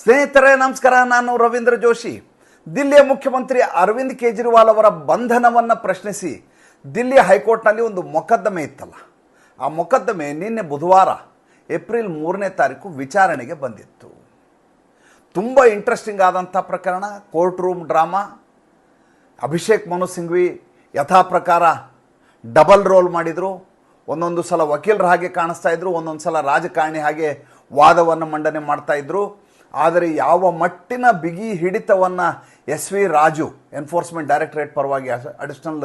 ಸ್ನೇಹಿತರೇ, ನಮಸ್ಕಾರ. ನಾನು ರವೀಂದ್ರ ಜೋಶಿ. ದಿಲ್ಲಿಯ ಮುಖ್ಯಮಂತ್ರಿ ಅರವಿಂದ್ ಕೇಜ್ರಿವಾಲ್ ಅವರ ಬಂಧನವನ್ನು ಪ್ರಶ್ನಿಸಿ ದಿಲ್ಲಿ ಹೈಕೋರ್ಟ್ನಲ್ಲಿ ಒಂದು ಮೊಕದ್ದಮೆ ಇತ್ತಲ್ಲ. ಆ ಮೊಕದ್ದಮೆ ನಿನ್ನೆ ಬುಧವಾರ ಏಪ್ರಿಲ್ ಮೂರನೇ ತಾರೀಕು ವಿಚಾರಣೆಗೆ ಬಂದಿತ್ತು. ತುಂಬ ಇಂಟ್ರೆಸ್ಟಿಂಗ್ ಆದಂಥ ಪ್ರಕರಣ court room drama Abhishek Manu Singhvi ಯಥಾ ಪ್ರಕಾರ ಡಬಲ್ ರೋಲ್ ಮಾಡಿದರು. ಒಂದೊಂದು ಸಲ ವಕೀಲರ ಹಾಗೆ ಕಾಣಿಸ್ತಾ ಇದ್ರು, ಒಂದೊಂದು ಸಲ ರಾಜಕಾರಣಿ ಹಾಗೆ ವಾದವನ್ನು ಮಂಡನೆ ಮಾಡ್ತಾ ಇದ್ರು. ಆದರೆ ಯಾವ ಮಟ್ಟಿನ ಬಿಗಿ ಹಿಡಿತವನ್ನು S V Raju enforcement directorate ಪರವಾಗಿ ಅಡಿಷನಲ್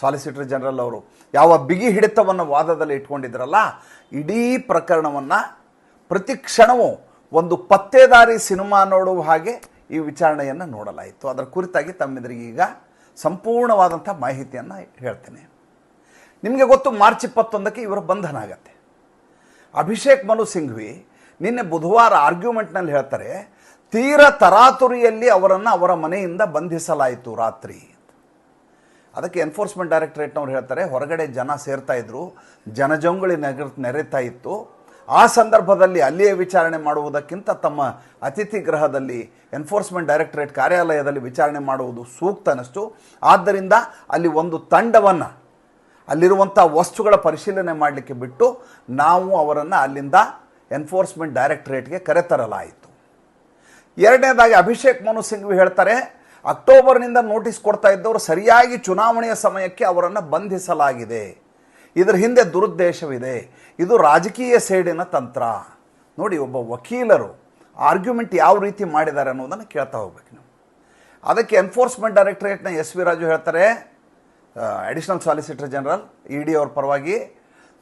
ಸಾಲಿಸಿಟರ್ ಜನರಲ್ ಅವರು, ಯಾವ ಬಿಗಿ ಹಿಡಿತವನ್ನು ವಾದದಲ್ಲಿ ಇಟ್ಕೊಂಡಿದ್ರಲ್ಲ, ಇಡೀ ಪ್ರಕರಣವನ್ನು ಪ್ರತಿ ಕ್ಷಣವೂ ಒಂದು ಪತ್ತೇದಾರಿ ಸಿನಿಮಾ ನೋಡುವ ಹಾಗೆ ಈ ವಿಚಾರಣೆಯನ್ನು ನೋಡಲಾಯಿತು. ಅದರ ಕುರಿತಾಗಿ ತಮ್ಮೆದುರಿಗೆ ಈಗ ಸಂಪೂರ್ಣವಾದಂಥ ಮಾಹಿತಿಯನ್ನು ಹೇಳ್ತೇನೆ. ನಿಮಗೆ ಗೊತ್ತು, ಮಾರ್ಚ್ ಇಪ್ಪತ್ತೊಂದಕ್ಕೆ ಇವರ ಬಂಧನ ಆಗತ್ತೆ ಅಭಿಷೇಕ್ ಮನು ಸಿಂಘ್ವಿ ನಿನ್ನೆ ಬುಧವಾರ ಆರ್ಗ್ಯುಮೆಂಟ್ನಲ್ಲಿ ಹೇಳ್ತಾರೆ, ತೀರ ತರಾತುರಿಯಲ್ಲಿ ಅವರನ್ನು ಅವರ ಮನೆಯಿಂದ ಬಂಧಿಸಲಾಯಿತು ರಾತ್ರಿ ಅದಕ್ಕೆ ಎನ್ಫೋರ್ಸ್ಮೆಂಟ್ ಡೈರೆಕ್ಟರೇಟ್ನವ್ರು ಹೇಳ್ತಾರೆ, ಹೊರಗಡೆ ಜನ ಸೇರ್ತಾ ಇದ್ರು, ಜನಜಂಗುಳಿ ನೆಗ ನೆರೆತಾ ಇತ್ತು. ಆ ಸಂದರ್ಭದಲ್ಲಿ ಅಲ್ಲಿಯೇ ವಿಚಾರಣೆ ಮಾಡುವುದಕ್ಕಿಂತ ತಮ್ಮ ಅತಿಥಿ ಗೃಹದಲ್ಲಿ ಎನ್ಫೋರ್ಸ್ಮೆಂಟ್ ಡೈರೆಕ್ಟರೇಟ್ ಕಾರ್ಯಾಲಯದಲ್ಲಿ ವಿಚಾರಣೆ ಮಾಡುವುದು ಸೂಕ್ತ ಅನ್ನಿಸ್ತು. ಆದ್ದರಿಂದ ಅಲ್ಲಿ ಒಂದು ತಂಡವನ್ನು ಅಲ್ಲಿರುವಂಥ ವಸ್ತುಗಳ ಪರಿಶೀಲನೆ ಮಾಡಲಿಕ್ಕೆ ಬಿಟ್ಟು ನಾವು ಅವರನ್ನು ಅಲ್ಲಿಂದ ಎನ್ಫೋರ್ಸ್ಮೆಂಟ್ ಡೈರೆಕ್ಟರೇಟ್ಗೆ ಕರೆತರಲಾಯಿತು ಎರಡನೇದಾಗಿ ಅಭಿಷೇಕ್ ಮನು ಸಿಂಘ್ವಿ ಹೇಳ್ತಾರೆ, ಅಕ್ಟೋಬರ್ನಿಂದ ನೋಟಿಸ್ ಕೊಡ್ತಾ ಇದ್ದವರು ಸರಿಯಾಗಿ ಚುನಾವಣೆಯ ಸಮಯಕ್ಕೆ ಅವರನ್ನು ಬಂಧಿಸಲಾಗಿದೆ. ಇದರ ಹಿಂದೆ ದುರುದ್ದೇಶವಿದೆ. ಇದು ರಾಜಕೀಯ ಸೇಡಿನ ತಂತ್ರ. ನೋಡಿ, ಒಬ್ಬ ವಕೀಲರು ಆರ್ಗ್ಯುಮೆಂಟ್ ಯಾವ ರೀತಿ ಮಾಡಿದ್ದಾರೆ ಅನ್ನೋದನ್ನು ಕೇಳ್ತಾ ಹೋಗ್ಬೇಕು ನೀವು. ಅದಕ್ಕೆ ಎನ್ಫೋರ್ಸ್ಮೆಂಟ್ ಡೈರೆಕ್ಟರೇಟ್ನ ಎಸ್ ವಿ ರಾಜು ಹೇಳ್ತಾರೆ additional solicitor general E D ಅವ್ರ ಪರವಾಗಿ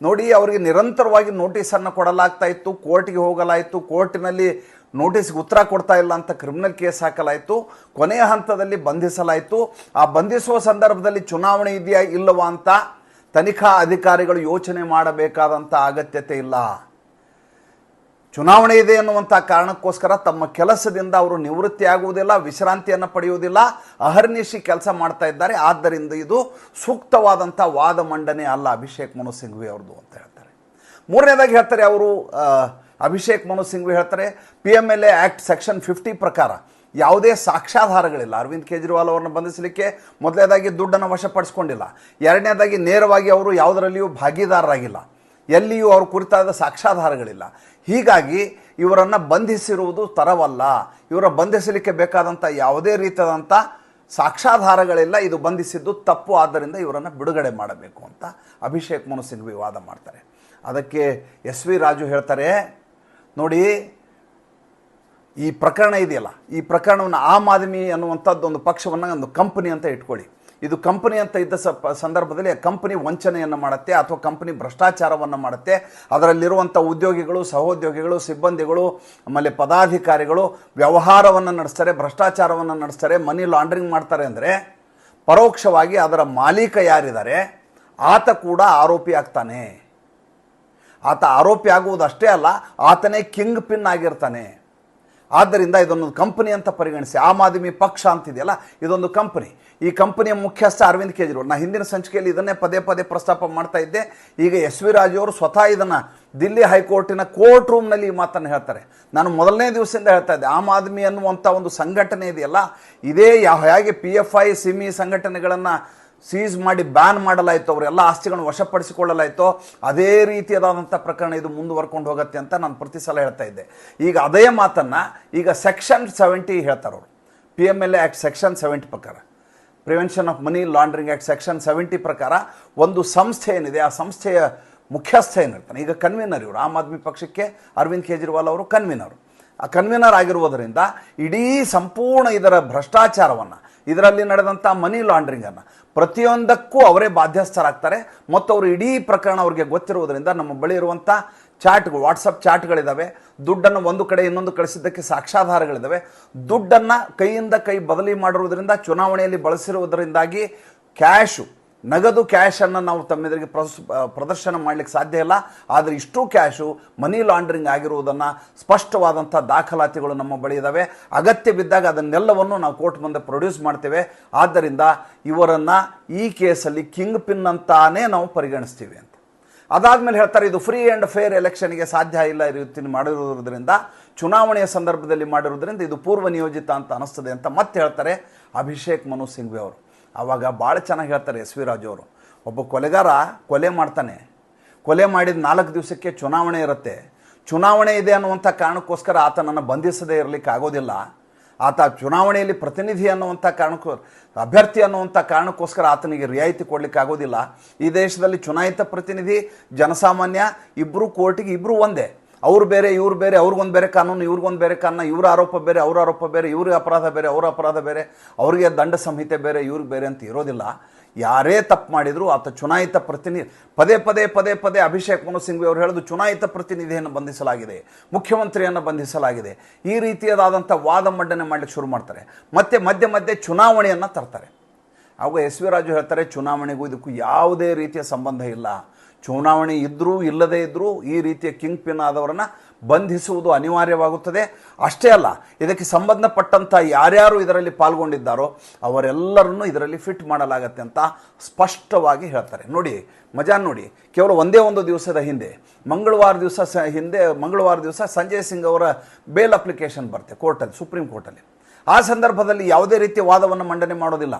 ನೋಡಿ, ಅವರಿಗೆ ನಿರಂತರವಾಗಿ ನೋಟಿಸನ್ನು ಕೊಡಲಾಗ್ತಾ ಇತ್ತು, ಕೋರ್ಟ್ಗೆ ಹೋಗಲಾಯಿತು, ಕೋರ್ಟಿನಲ್ಲಿ ನೋಟಿಸ್ಗೆ ಉತ್ತರ ಕೊಡ್ತಾ ಇಲ್ಲ ಅಂತ ಕ್ರಿಮಿನಲ್ ಕೇಸ್ ಹಾಕಲಾಯಿತು, ಕೊನೆಯ ಹಂತದಲ್ಲಿ ಬಂಧಿಸಲಾಯಿತು. ಆ ಬಂಧಿಸುವ ಸಂದರ್ಭದಲ್ಲಿ ಚುನಾವಣೆ ಇದೆಯಾ ಇಲ್ಲವಾ ಅಂತ ತನಿಖಾ ಅಧಿಕಾರಿಗಳು ಯೋಚನೆ ಮಾಡಬೇಕಾದಂಥ ಅಗತ್ಯತೆ ಇಲ್ಲ. ಚುನಾವಣೆ ಇದೆ ಅನ್ನುವಂಥ ಕಾರಣಕ್ಕೋಸ್ಕರ ತಮ್ಮ ಕೆಲಸದಿಂದ ಅವರು ನಿವೃತ್ತಿ ಆಗುವುದಿಲ್ಲ ವಿಶ್ರಾಂತಿಯನ್ನು ಪಡೆಯುವುದಿಲ್ಲ, ಅಹರ್ನಿಶಿ ಕೆಲಸ ಮಾಡ್ತಾ ಇದ್ದಾರೆ. ಆದ್ದರಿಂದ ಇದು ಸೂಕ್ತವಾದಂಥ ವಾದ ಮಂಡನೆ ಅಲ್ಲ ಅಭಿಷೇಕ್ ಮನು ಸಿಂಘ್ವಿ ಅವ್ರದ್ದು ಅಂತ ಹೇಳ್ತಾರೆ. ಮೂರನೇದಾಗಿ ಹೇಳ್ತಾರೆ ಅವರು ಅಭಿಷೇಕ್ ಮನು ಸಿಂಘ್ವಿ ಹೇಳ್ತಾರೆ, P M L A act section fifty ಪ್ರಕಾರ ಯಾವುದೇ ಸಾಕ್ಷ್ಯಾಧಾರಗಳಿಲ್ಲ. ಅರವಿಂದ್ ಕೇಜ್ರಿವಾಲ್ ಅವರನ್ನು ಬಂಧಿಸಲಿಕ್ಕೆ ಮೊದಲನೇದಾಗಿ ದುಡ್ಡನ್ನು ವಶಪಡಿಸ್ಕೊಂಡಿಲ್ಲ. ಎರಡನೇದಾಗಿ ನೇರವಾಗಿ ಅವರು ಯಾವುದರಲ್ಲಿಯೂ ಭಾಗಿದಾರರಾಗಿಲ್ಲ. ಎಲ್ಲಿಯೂ ಅವ್ರ ಕುರಿತಾದ ಸಾಕ್ಷಾಧಾರಗಳಿಲ್ಲ ಹೀಗಾಗಿ ಇವರನ್ನು ಬಂಧಿಸಿರುವುದು ತರವಲ್ಲ. ಇವರ ಬಂಧಿಸಲಿಕ್ಕೆ ಬೇಕಾದಂಥ ಯಾವುದೇ ರೀತಿಯಾದಂಥ ಸಾಕ್ಷಾಧಾರಗಳಿಲ್ಲ ಇದು ಬಂಧಿಸಿದ್ದು ತಪ್ಪು. ಆದ್ದರಿಂದ ಇವರನ್ನು ಬಿಡುಗಡೆ ಮಾಡಬೇಕು ಅಂತ ಅಭಿಷೇಕ್ ಮನು ಸಿಂಘ್ವಿ ವಾದ ಮಾಡ್ತಾರೆ. ಅದಕ್ಕೆ ಎಸ್ ವಿ ರಾಜು ಹೇಳ್ತಾರೆ, ನೋಡಿ, ಈ ಪ್ರಕರಣ ಇದೆಯಲ್ಲ. ಈ ಪ್ರಕರಣವನ್ನು ಆಮ್ ಆದ್ಮಿ ಅನ್ನುವಂಥದ್ದು ಒಂದು ಪಕ್ಷವನ್ನು ಒಂದು ಕಂಪನಿ ಅಂತ ಇಟ್ಕೊಳ್ಳಿ. ಇದು ಕಂಪನಿ ಅಂತ ಇದ್ದ ಸಂದರ್ಭದಲ್ಲಿ ಕಂಪನಿ ವಂಚನೆಯನ್ನು ಮಾಡುತ್ತೆ ಅಥವಾ ಕಂಪನಿ ಭ್ರಷ್ಟಾಚಾರವನ್ನು ಮಾಡುತ್ತೆ. ಅದರಲ್ಲಿರುವಂಥ ಉದ್ಯೋಗಿಗಳು, ಸಹೋದ್ಯೋಗಿಗಳು, ಸಿಬ್ಬಂದಿಗಳು, ಆಮೇಲೆ ಪದಾಧಿಕಾರಿಗಳು ವ್ಯವಹಾರವನ್ನು ನಡೆಸ್ತಾರೆ, ಭ್ರಷ್ಟಾಚಾರವನ್ನು ನಡೆಸ್ತಾರೆ, ಮನಿ ಲಾಂಡ್ರಿಂಗ್ ಮಾಡ್ತಾರೆ ಅಂದರೆ ಪರೋಕ್ಷವಾಗಿ ಅದರ ಮಾಲೀಕ ಯಾರಿದ್ದಾರೆ? ಆತ ಕೂಡ ಆರೋಪಿ ಆಗ್ತಾನೆ. ಆತ ಆರೋಪಿ ಆಗುವುದಷ್ಟೇ ಅಲ್ಲ, ಆತನೇ ಕಿಂಗ್ ಪಿನ್ ಆಗಿರ್ತಾನೆ. ಆದ್ದರಿಂದ ಇದೊಂದು ಕಂಪನಿ ಅಂತ ಪರಿಗಣಿಸಿ. ಆಮ್ ಆದ್ಮಿ ಪಕ್ಷ ಅಂತಿದೆಯಲ್ಲ, ಇದೊಂದು ಕಂಪನಿ. ಈ ಕಂಪನಿಯ ಮುಖ್ಯಸ್ಥ ಅರವಿಂದ್ ಕೇಜ್ರಿವಾಲ್. ನಾ ಹಿಂದಿನ ಸಂಚಿಕೆಯಲ್ಲಿ ಇದನ್ನೇ ಪದೇ ಪದೇ ಪ್ರಸ್ತಾಪ ಮಾಡ್ತಾ ಇದ್ದೆ. ಈಗ ಎಸ್ ವಿ ರಾಜು ಅವರು ಸ್ವತಃ ಇದನ್ನು ದಿಲ್ಲಿ ಹೈಕೋರ್ಟಿನ ಕೋರ್ಟ್ ರೂಮ್ನಲ್ಲಿ ಈ ಮಾತನ್ನು ಹೇಳ್ತಾರೆ. ನಾನು ಮೊದಲನೇ ದಿವಸದಿಂದ ಹೇಳ್ತಾ ಇದ್ದೆ, ಆಮ್ ಆದ್ಮಿ ಅನ್ನುವಂಥ ಒಂದು ಸಂಘಟನೆ ಇದೆಯಲ್ಲ, ಇದೇ ಯಾವ ಹೇಗೆ ಪಿ ಎಫ್ ಐ ಸಿಮಿ ಸಂಘಟನೆಗಳನ್ನು ಸೀಸ್ ಮಾಡಿ ಬ್ಯಾನ್ ಮಾಡಲಾಯಿತು, ಅವರೆಲ್ಲ ಆಸ್ತಿಗಳನ್ನು ವಶಪಡಿಸಿಕೊಳ್ಳಲಾಯಿತು. ಅದೇ ರೀತಿಯಾದಂಥ ಪ್ರಕರಣ ಇದು ಮುಂದುವರ್ಕೊಂಡು ಹೋಗುತ್ತೆ ಅಂತ ನಾನು ಪ್ರತಿ ಸಲ ಹೇಳ್ತಾ ಇದ್ದೆ. ಈಗ ಅದೇ ಮಾತನ್ನು ಈಗ ಸೆಕ್ಷನ್ ಸೆವೆಂಟಿ ಹೇಳ್ತಾರೆ ಅವರು. P M L A section seventy ಪ್ರಕಾರ. Prevention of money laundering act section seventy ಪ್ರಕಾರ ಒಂದು ಸಂಸ್ಥೆ ಏನಿದೆ, ಆ ಸಂಸ್ಥೆಯ ಮುಖ್ಯಸ್ಥ ಏನಿರ್ತಾನೆ. ಈಗ ಕನ್ವೀನರ್ ಇವರು, ಆಮ್ ಆದ್ಮಿ ಪಕ್ಷಕ್ಕೆ ಅರವಿಂದ್ ಕೇಜ್ರಿವಾಲ್ ಅವರು ಕನ್ವೀನರ್ ಆ ಕನ್ವೀನರ್ ಆಗಿರುವುದರಿಂದ ಇಡೀ ಸಂಪೂರ್ಣ ಇದರ ಭ್ರಷ್ಟಾಚಾರವನ್ನು, ಇದರಲ್ಲಿ ನಡೆದಂಥ ಮನಿ ಲಾಂಡ್ರಿಂಗನ್ನು ಪ್ರತಿಯೊಂದಕ್ಕೂ ಅವರೇ ಬಾಧ್ಯಸ್ಥರಾಗ್ತಾರೆ. ಮತ್ತು ಅವರು ಇಡೀ ಪ್ರಕರಣ ಅವರಿಗೆ ಗೊತ್ತಿರುವುದರಿಂದ ನಮ್ಮ ಬಳಿ ಇರುವಂಥ ಚಾಟ್ಗಳು, ವಾಟ್ಸಪ್ ಚಾಟ್ಗಳಿದ್ದಾವೆ ದುಡ್ಡನ್ನು ಒಂದು ಕಡೆ ಇನ್ನೊಂದು ಕಳಿಸಿದ್ದಕ್ಕೆ ಸಾಕ್ಷ್ಯಾಧಾರಗಳಿದ್ದಾವೆ ದುಡ್ಡನ್ನು ಕೈಯಿಂದ ಕೈ ಬದಲಿ ಮಾಡಿರುವುದರಿಂದ, ಚುನಾವಣೆಯಲ್ಲಿ ಬಳಸಿರುವುದರಿಂದಾಗಿ ಕ್ಯಾಶು, ನಗದು ಕ್ಯಾಶನ್ನು ನಾವು ತಮ್ಮೆದುರಿಗೆ ಪ್ರಸ್ ಪ್ರದರ್ಶನ ಮಾಡಲಿಕ್ಕೆ ಸಾಧ್ಯ ಇಲ್ಲ. ಆದರೆ ಇಷ್ಟು ಕ್ಯಾಶು, ಮನಿ ಲಾಂಡ್ರಿಂಗ್ ಆಗಿರುವುದನ್ನು ಸ್ಪಷ್ಟವಾದಂಥ ದಾಖಲಾತಿಗಳು ನಮ್ಮ ಬಳಿ ಇದ್ದಾವೆ ಅಗತ್ಯ ಬಿದ್ದಾಗ ಅದನ್ನೆಲ್ಲವನ್ನು ನಾವು ಕೋರ್ಟ್ ಮುಂದೆ ಪ್ರೊಡ್ಯೂಸ್ ಮಾಡ್ತೇವೆ. ಆದ್ದರಿಂದ ಇವರನ್ನು ಈ ಕೇಸಲ್ಲಿ ಕಿಂಗ್ ಪಿನ್ ಅಂತಾನೇ ನಾವು ಪರಿಗಣಿಸ್ತೀವಿ ಅಂತ. ಅದಾದ್ಮೇಲೆ ಹೇಳ್ತಾರೆ, ಇದು ಫ್ರೀ ಆ್ಯಂಡ್ ಫೇರ್ ಎಲೆಕ್ಷನ್ಗೆ ಸಾಧ್ಯ ಇಲ್ಲ ಈ ರೀತಿ ಮಾಡಿರುವುದರಿಂದ ಚುನಾವಣೆಯ ಸಂದರ್ಭದಲ್ಲಿ ಮಾಡಿರೋದ್ರಿಂದ ಇದು ಪೂರ್ವ ನಿಯೋಜಿತ ಅಂತ ಅನಿಸ್ತದೆ ಅಂತ ಮತ್ತೆ ಹೇಳ್ತಾರೆ ಅಭಿಷೇಕ್ ಮನು ಸಿಂಘ್ವಿ ಅವರು. ಆವಾಗ ಭಾಳ ಚೆನ್ನಾಗಿ ಹೇಳ್ತಾರೆ ಎಸ್ ವಿ ರಾಜು ಅವರು. ಒಬ್ಬ ಕೊಲೆಗಾರ ಕೊಲೆ ಮಾಡ್ತಾನೆ. ಕೊಲೆ ಮಾಡಿದ ನಾಲ್ಕು ದಿವಸಕ್ಕೆ ಚುನಾವಣೆ ಇರುತ್ತೆ. ಚುನಾವಣೆ ಇದೆ ಅನ್ನುವಂಥ ಕಾರಣಕ್ಕೋಸ್ಕರ ಆತನನ್ನು ಬಂಧಿಸದೇ ಇರಲಿಕ್ಕೆ ಆಗೋದಿಲ್ಲ. ಆತ ಚುನಾವಣೆಯಲ್ಲಿ ಪ್ರತಿನಿಧಿ ಅನ್ನುವಂಥ ಕಾರಣಕ್ಕೂ, ಅಭ್ಯರ್ಥಿ ಅನ್ನುವಂಥ ಕಾರಣಕ್ಕೋಸ್ಕರ ಆತನಿಗೆ ರಿಯಾಯಿತಿ ಕೊಡಲಿಕ್ಕೆ ಆಗೋದಿಲ್ಲ. ಈ ದೇಶದಲ್ಲಿ ಚುನಾಯಿತ ಪ್ರತಿನಿಧಿ, ಜನಸಾಮಾನ್ಯ ಇಬ್ಬರು ಕೋರ್ಟಿಗೆ ಇಬ್ಬರು ಒಂದೇ. ಅವ್ರು ಬೇರೆ, ಇವ್ರು ಬೇರೆ, ಅವ್ರಿಗೊಂದು ಬೇರೆ ಕಾನೂನು, ಇವ್ರಿಗೊಂದು ಬೇರೆ ಕಾನೂನು, ಇವ್ರ ಆರೋಪ ಬೇರೆ, ಅವ್ರ ಆರೋಪ ಬೇರೆ, ಇವ್ರಿಗೆ ಅಪರಾಧ ಬೇರೆ, ಅವ್ರ ಅಪರಾಧ ಬೇರೆ, ಅವ್ರಿಗೆ ದಂಡ ಸಂಹಿತೆ ಬೇರೆ, ಇವ್ರಿಗೆ ಬೇರೆ ಅಂತ ಇರೋದಿಲ್ಲ. ಯಾರೇ ತಪ್ಪು ಮಾಡಿದರೂ ಆತ ಚುನಾಯಿತ ಪ್ರತಿನಿಧಿ ಪದೇ ಪದೇ ಪದೇ ಪದೇ ಅಭಿಷೇಕ್ ಮನು ಸಿಂಘ್ವಿ ಅವರು ಹೇಳೋದು ಚುನಾಯಿತ ಪ್ರತಿನಿಧಿಯನ್ನು ಬಂಧಿಸಲಾಗಿದೆ, ಮುಖ್ಯಮಂತ್ರಿಯನ್ನು ಬಂಧಿಸಲಾಗಿದೆ. ಈ ರೀತಿಯದಾದಂಥ ವಾದ ಮಂಡನೆ ಮಾಡಲಿಕ್ಕೆ ಶುರು ಮಾಡ್ತಾರೆ. ಮತ್ತೆ ಮಧ್ಯೆ ಮಧ್ಯೆ ಚುನಾವಣೆಯನ್ನು ತರ್ತಾರೆ. ಆಗ ಎಸ್ ವಿ ರಾಜು ಹೇಳ್ತಾರೆ, ಚುನಾವಣೆಗೂ ಇದಕ್ಕೂ ಯಾವುದೇ ರೀತಿಯ ಸಂಬಂಧ ಇಲ್ಲ. ಚುನಾವಣೆ ಇದ್ದರೂ ಇಲ್ಲದೇ ಇದ್ದರೂ ಈ ರೀತಿಯ ಕಿಂಗ್ ಪಿನ್ ಆದವರನ್ನು ಬಂಧಿಸುವುದು ಅನಿವಾರ್ಯವಾಗುತ್ತದೆ. ಅಷ್ಟೇ ಅಲ್ಲ, ಇದಕ್ಕೆ ಸಂಬಂಧಪಟ್ಟಂಥ ಯಾರ್ಯಾರು ಇದರಲ್ಲಿ ಪಾಲ್ಗೊಂಡಿದ್ದಾರೋ ಅವರೆಲ್ಲರನ್ನು ಇದರಲ್ಲಿ ಫಿಟ್ ಮಾಡಲಾಗತ್ತೆ ಅಂತ ಸ್ಪಷ್ಟವಾಗಿ ಹೇಳ್ತಾರೆ. ನೋಡಿ ಮಜಾ ನೋಡಿ, ಕೇವಲ ಒಂದೇ ಒಂದು ದಿವಸದ ಹಿಂದೆ, ಮಂಗಳವಾರ ದಿವಸ ಹಿಂದೆ, ಮಂಗಳವಾರ ದಿವಸ ಸಂಜಯ್ ಸಿಂಗ್ ಅವರ ಬೇಲ್ ಅಪ್ಲಿಕೇಶನ್ ಬರುತ್ತೆ ಕೋರ್ಟಲ್ಲಿ, ಸುಪ್ರೀಂ ಕೋರ್ಟಲ್ಲಿ. ಆ ಸಂದರ್ಭದಲ್ಲಿ ಯಾವುದೇ ರೀತಿಯ ವಾದವನ್ನು ಮಂಡನೆ ಮಾಡೋದಿಲ್ಲ.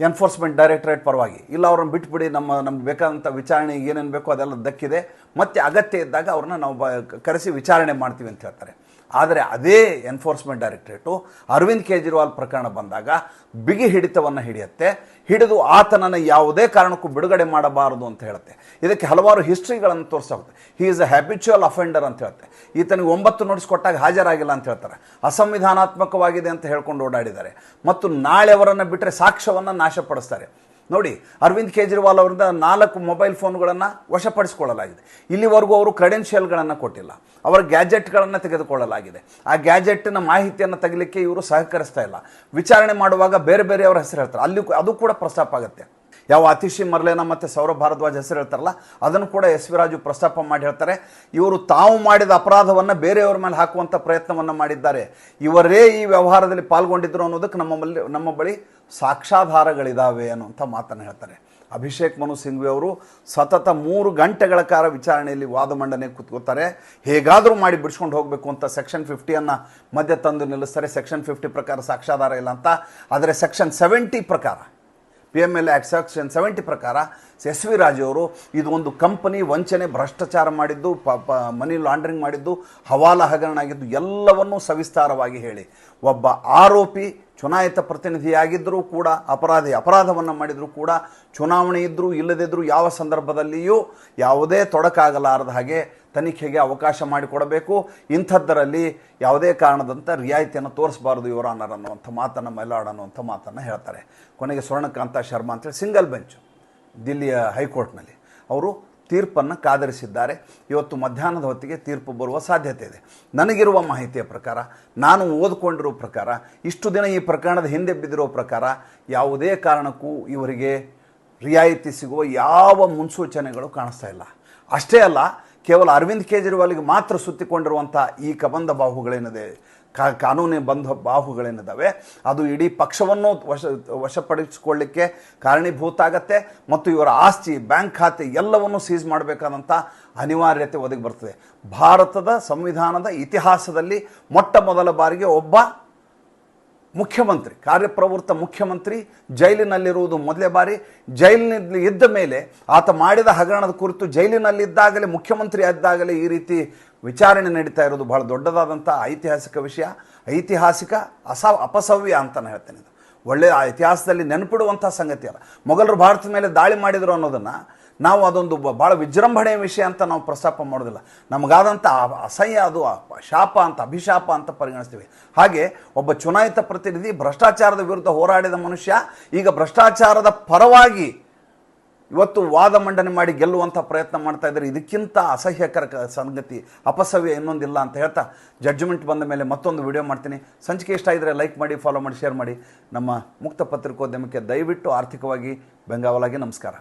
ಎನ್ಫೋರ್ಸ್ಮೆಂಟ್ ಡೈರೆಕ್ಟರೇಟ್ ಪರವಾಗಿ. ಇಲ್ಲ, ಅವ್ರನ್ನ ಬಿಟ್ಬಿಡಿ, ನಮ್ಮ, ನಮ್ಗೆ ಬೇಕಾದಂಥ ವಿಚಾರಣೆ ಏನೇನು ಬೇಕೋ ಅದೆಲ್ಲ ದಕ್ಕಿದೆ. ಮತ್ತೆ ಅಗತ್ಯ ಇದ್ದಾಗ ಅವ್ರನ್ನ ನಾವು ಕರೆಸಿ ವಿಚಾರಣೆ ಮಾಡ್ತೀವಿ ಅಂತ ಹೇಳ್ತಾರೆ. ಆದರೆ ಅದೇ ಎನ್ಫೋರ್ಸ್ಮೆಂಟ್ ಡೈರೆಕ್ಟ್ರೇಟು ಅರವಿಂದ್ ಕೇಜ್ರಿವಾಲ್ ಪ್ರಕರಣ ಬಂದಾಗ ಬಿಗಿ ಹಿಡಿತವನ್ನು ಹಿಡಿಯುತ್ತೆ. ಹಿಡಿದು ಆತನನ್ನು ಯಾವುದೇ ಕಾರಣಕ್ಕೂ ಬಿಡುಗಡೆ ಮಾಡಬಾರದು ಅಂತ ಹೇಳುತ್ತೆ. ಇದಕ್ಕೆ ಹಲವಾರು ಹಿಸ್ಟ್ರಿಗಳನ್ನು ತೋರಿಸೋಗುತ್ತೆ. He is a habitual offender ಅಂತ ಹೇಳುತ್ತೆ. ಈತನಿಗೆ ಒಂಬತ್ತು ನೋಟಿಸ್ ಕೊಟ್ಟಾಗ ಹಾಜರಾಗಿಲ್ಲ ಅಂತ ಹೇಳ್ತಾರೆ. ಅಸಂವಿಧಾನಾತ್ಮಕವಾಗಿದೆ ಅಂತ ಹೇಳ್ಕೊಂಡು ಓಡಾಡಿದ್ದಾರೆ. ಮತ್ತು ನಾಳೆ ಅವರನ್ನು ಬಿಟ್ಟರೆ ಸಾಕ್ಷ್ಯವನ್ನು ನಾಶಪಡಿಸ್ತಾರೆ. ನೋಡಿ, ಅರವಿಂದ್ ಕೇಜ್ರಿವಾಲ್ ಅವರಿಂದ ನಾಲ್ಕು ಮೊಬೈಲ್ ಫೋನ್ಗಳನ್ನು ವಶಪಡಿಸಿಕೊಳ್ಳಲಾಗಿದೆ. ಇಲ್ಲಿವರೆಗೂ ಅವರು ಕ್ರೆಡೆನ್ಷಿಯಲ್ಗಳನ್ನು ಕೊಟ್ಟಿಲ್ಲ. ಅವರ ಗ್ಯಾಜೆಟ್ಗಳನ್ನು ತೆಗೆದುಕೊಳ್ಳಲಾಗಿದೆ. ಆ ಗ್ಯಾಜೆಟ್ನ ಮಾಹಿತಿಯನ್ನು ತೆಗಲಿಕ್ಕೆ ಇವರು ಸಹಕರಿಸ್ತಾ ಇಲ್ಲ. ವಿಚಾರಣೆ ಮಾಡುವಾಗ ಬೇರೆ ಬೇರೆಯವರ ಹೆಸರು ಹೇಳ್ತಾರೆ. ಅಲ್ಲಿ ಅದು ಕೂಡ ಪ್ರಸ್ತಾಪ ಆಗುತ್ತೆ. ಯಾವ ಅತಿಶಿ ಮರ್ಲೇನ ಮತ್ತು ಸೌರಭ್ ಭಾರದ್ವಾಜ್ ಹೆಸರು ಹೇಳ್ತಾರಲ್ಲ ಅದನ್ನು ಕೂಡ ಎಸ್ ವಿ ರಾಜು ಪ್ರಸ್ತಾಪ ಮಾಡಿ ಹೇಳ್ತಾರೆ. ಇವರು ತಾವು ಮಾಡಿದ ಅಪರಾಧವನ್ನು ಬೇರೆಯವ್ರ ಮೇಲೆ ಹಾಕುವಂಥ ಪ್ರಯತ್ನವನ್ನು ಮಾಡಿದ್ದಾರೆ. ಇವರೇ ಈ ವ್ಯವಹಾರದಲ್ಲಿ ಪಾಲ್ಗೊಂಡಿದ್ರು ಅನ್ನೋದಕ್ಕೆ ನಮ್ಮ ಬಳಿ ನಮ್ಮ ಬಳಿ ಸಾಕ್ಷಾಧಾರಗಳಿದ್ದಾವೆ ಅನ್ನುವಂಥ ಮಾತನ್ನು ಹೇಳ್ತಾರೆ. ಅಭಿಷೇಕ್ ಮನು ಸಿಂಘ್ವಿ ಅವರು ಸತತ ಮೂರು ಗಂಟೆಗಳ ಕಾಲ ವಿಚಾರಣೆಯಲ್ಲಿ ವಾದ ಮಂಡನೆ ಕೂತ್ಕೋತಾರೆ. ಹೇಗಾದರೂ ಮಾಡಿ ಬಿಡಿಸ್ಕೊಂಡು ಹೋಗಬೇಕು ಅಂತ ಸೆಕ್ಷನ್ ಫಿಫ್ಟಿಯನ್ನು ಮಧ್ಯೆ ತಂದು ನಿಲ್ಲಿಸ್ತಾರೆ. ಸೆಕ್ಷನ್ ಫಿಫ್ಟಿ ಪ್ರಕಾರ ಸಾಕ್ಷಾಧಾರ ಇಲ್ಲ ಅಂತ. ಆದರೆ ಸೆಕ್ಷನ್ ಸೆವೆಂಟಿ ಪ್ರಕಾರ P M L act section seventy ಪ್ರಕಾರ ಎಸ್ ವಿ ರಾಜು ಅವರು ಇದು ಒಂದು ಕಂಪನಿ ವಂಚನೆ, ಭ್ರಷ್ಟಾಚಾರ ಮಾಡಿದ್ದು, ಪ ಪ ಮನಿ ಲಾಂಡ್ರಿಂಗ್ ಮಾಡಿದ್ದು ಹವಾಲ ಹಗರಣ ಆಗಿದ್ದು ಎಲ್ಲವನ್ನೂ ಸವಿಸ್ತಾರವಾಗಿ ಹೇಳಿ. ಒಬ್ಬ ಆರೋಪಿ ಚುನಾಯಿತ ಪ್ರತಿನಿಧಿಯಾಗಿದ್ದರೂ ಕೂಡ, ಅಪರಾಧಿ ಅಪರಾಧವನ್ನು ಮಾಡಿದರೂ ಕೂಡ, ಚುನಾವಣೆ ಇದ್ದರೂ ಇಲ್ಲದಿದ್ದರೂ ಯಾವ ಸಂದರ್ಭದಲ್ಲಿಯೂ ಯಾವುದೇ ತೊಡಕಾಗಲಾರದ ಹಾಗೆ ತನಿಖೆಗೆ ಅವಕಾಶ ಮಾಡಿಕೊಡಬೇಕು. ಇಂಥದ್ದರಲ್ಲಿ ಯಾವುದೇ ಕಾರಣದಂಥ ರಿಯಾಯಿತಿಯನ್ನು ತೋರಿಸಬಾರದು ಇವರ ಅನ್ನರ್ ಅನ್ನುವಂಥ ಮಾತನ್ನು, ಮೈಲಾಡ್ ಅನ್ನುವಂಥ ಮಾತನ್ನು ಹೇಳ್ತಾರೆ. ಕೊನೆಗೆ ಸ್ವರ್ಣಕಾಂತ ಶರ್ಮಾ ಅಂತೇಳಿ, ಸಿಂಗಲ್ ಬೆಂಚು, ದಿಲ್ಲಿಯ ಹೈಕೋರ್ಟ್ನಲ್ಲಿ. ಅವರು ತೀರ್ಪನ್ನು ಕಾದರಿಸಿದ್ದಾರೆ. ಇವತ್ತು ಮಧ್ಯಾಹ್ನದ ಹೊತ್ತಿಗೆ ತೀರ್ಪು ಬರುವ ಸಾಧ್ಯತೆ ಇದೆ. ನನಗಿರುವ ಮಾಹಿತಿಯ ಪ್ರಕಾರ, ನಾನು ಓದಿಕೊಂಡಿರುವ ಪ್ರಕಾರ, ಇಷ್ಟು ದಿನ ಈ ಪ್ರಕರಣದ ಹಿಂದೆ ಬಿದ್ದಿರೋ ಪ್ರಕಾರ, ಯಾವುದೇ ಕಾರಣಕ್ಕೂ ಇವರಿಗೆ ರಿಯಾಯಿತಿ ಸಿಗುವ ಯಾವ ಮುನ್ಸೂಚನೆಗಳು ಕಾಣಿಸ್ತಾ ಇಲ್ಲ. ಅಷ್ಟೇ ಅಲ್ಲ, ಕೇವಲ ಅರವಿಂದ್ ಕೇಜ್ರಿವಾಲ್ಗೆ ಮಾತ್ರ ಸುತ್ತಿಕೊಂಡಿರುವಂಥ ಈ ಕಬಂಧ ಬಾಹುಗಳೇನಿದೆ ಕಾನೂನಿನ ಬಂಧ ಬಾಹುಗಳೇನಿದ್ದಾವೆ ಅದು ಇಡೀ ಪಕ್ಷವನ್ನು ವಶ, ವಶಪಡಿಸಿಕೊಳ್ಳಿಕ್ಕೆ ಕಾರಣೀಭೂತ ಆಗತ್ತೆ ಮತ್ತು ಇವರ ಆಸ್ತಿ, ಬ್ಯಾಂಕ್ ಖಾತೆ ಎಲ್ಲವನ್ನು ಸೀಸ್ ಮಾಡಬೇಕಾದಂಥ ಅನಿವಾರ್ಯತೆ ಒದಗಿ ಬರ್ತದೆ ಭಾರತದ ಸಂವಿಧಾನದ ಇತಿಹಾಸದಲ್ಲಿ ಮೊಟ್ಟ ಮೊದಲ ಬಾರಿಗೆ ಒಬ್ಬ ಮುಖ್ಯಮಂತ್ರಿ, ಕಾರ್ಯಪ್ರವೃತ್ತ ಮುಖ್ಯಮಂತ್ರಿ ಜೈಲಿನಲ್ಲಿರುವುದು ಮೊದಲೇ ಬಾರಿ. ಜೈಲಿನಲ್ಲಿ ಇದ್ದ ಮೇಲೆ ಆತ ಮಾಡಿದ ಹಗರಣದ ಕುರಿತು ಜೈಲಿನಲ್ಲಿದ್ದಾಗಲೇ, ಮುಖ್ಯಮಂತ್ರಿ ಆದ್ದಾಗಲೇ ಈ ರೀತಿ ವಿಚಾರಣೆ ನಡೀತಾ ಇರೋದು ಬಹಳ ದೊಡ್ಡದಾದಂಥ ಐತಿಹಾಸಿಕ ವಿಷಯ. ಐತಿಹಾಸಿಕ ಅಸ ಅಪಸವ್ಯ ಅಂತ ನಾನು ಹೇಳ್ತೇನೆ ಒಳ್ಳೆಯ ಇತಿಹಾಸದಲ್ಲಿ ನೆನಪಿಡುವಂಥ ಸಂಗತಿ ಅಲ್ಲ ಮೊಘಲರು ಭಾರತದ ಮೇಲೆ ದಾಳಿ ಮಾಡಿದರು ಅನ್ನೋದನ್ನು ನಾವು ಅದೊಂದು ಭಾಳ ವಿಜೃಂಭಣೆಯ ವಿಷಯ ಅಂತ ನಾವು ಪ್ರಸ್ತಾಪ ಮಾಡೋದಿಲ್ಲ ನಮಗಾದಂಥ ಅಸಹ್ಯ ಅದು ಶಾಪ ಅಂತ, ಅಭಿಶಾಪ ಅಂತ ಪರಿಗಣಿಸ್ತೀವಿ. ಹಾಗೆ ಒಬ್ಬ ಚುನಾಯಿತ ಪ್ರತಿನಿಧಿ ಭ್ರಷ್ಟಾಚಾರದ ವಿರುದ್ಧ ಹೋರಾಡಿದ ಮನುಷ್ಯ ಈಗ ಭ್ರಷ್ಟಾಚಾರದ ಪರವಾಗಿ ಇವತ್ತು ವಾದ ಮಂಡನೆ ಮಾಡಿ ಗೆಲ್ಲುವಂಥ ಪ್ರಯತ್ನ ಮಾಡ್ತಾ ಇದ್ದಾರೆ. ಇದಕ್ಕಿಂತ ಅಸಹ್ಯಕರ ಸಂಗತಿ, ಅಪಸವ್ಯ ಇನ್ನೊಂದಿಲ್ಲ ಅಂತ ಹೇಳ್ತಾ ಜಡ್ಜ್ಮೆಂಟ್ ಬಂದ ಮೇಲೆ ಮತ್ತೊಂದು ವಿಡಿಯೋ ಮಾಡ್ತೀನಿ. ಸಂಚಿಕೆ ಇಷ್ಟ ಇದ್ದರೆ ಲೈಕ್ ಮಾಡಿ ಫಾಲೋ ಮಾಡಿ ಶೇರ್ ಮಾಡಿ. ನಮ್ಮ ಮುಕ್ತ ಪತ್ರಿಕೋದ್ಯಮಕ್ಕೆ ದಯವಿಟ್ಟು ಆರ್ಥಿಕವಾಗಿ ಬೆಂಗಾವಲಾಗಿ ನಮಸ್ಕಾರ.